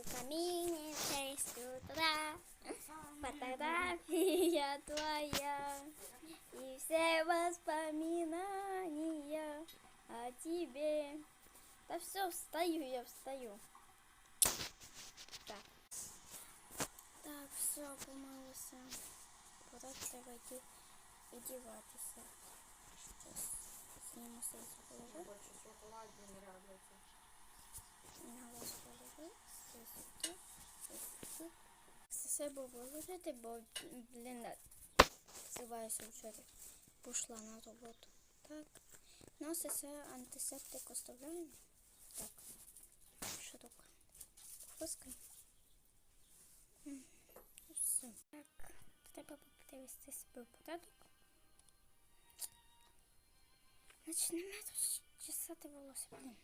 У камине в шесть утра Фотография твоя И все воспоминания о тебе Да все, встаю, я встаю Так Так, все, помилися Пора треба йти одіватися Щас зніму свій положити Бачу, шоколадні не радуються. на вас положити, сюди, все себе виложити, бо, блін, зриваюся вчора. Пішла на роботу. Так. Ну, це антисептик оставляємо. Так. Широко. Фоскай. М, Все. Так. Треба привести себе в порядок. Значить, не треба чесати волосся, блін.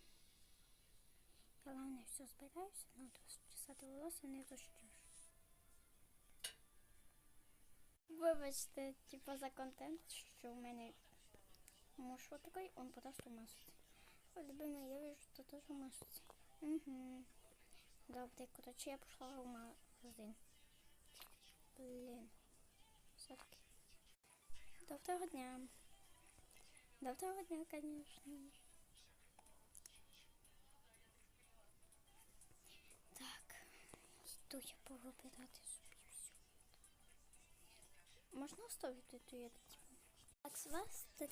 Я все збираюся, ну чесати волосся не розчеш. Вибачте, типа за контент, що в мене вот такой, он просто масится. Ой, любимый, я вижу, что тоже масится. Угу. Добре, короче, я пошла в магазин. Блін. Все-таки. Доброго дня. Доброго дня, конечно. Йду я повибирати собі все. Можна оставити ту я 3,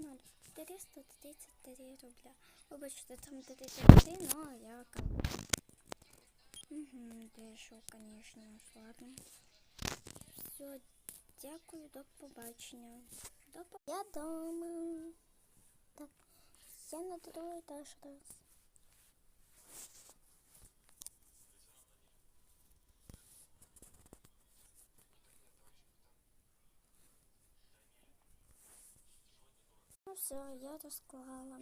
ну, 333 рубля. Вибачте, там 33, но я Угу, дешево, конечно, ладно. Все, дякую, до побачення. До. Я дома. Так, я на другий этаж раз. Ну все, я розклала.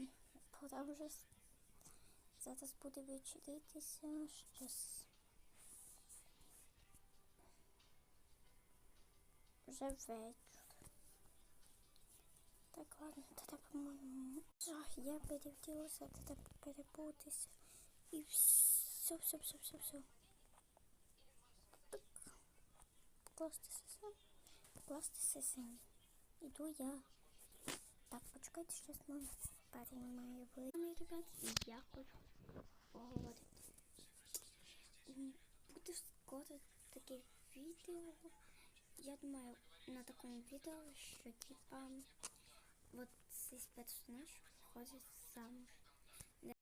Пора вже зараз буде вечеритися. Щас. Вже вечір. Так, ладно, треба, по-моєму. Я перевділася, треба перебутися. І все, все, все, все, все. Так. Класти сесен. Класти сесен. Іду я. Так, почекайте, щось мой парень має вийти. Мій ребят, я хочу поговорити. Буде скоро таке відео. Я думаю, на такому відео, що типа вот цей персонаж ходить замуж.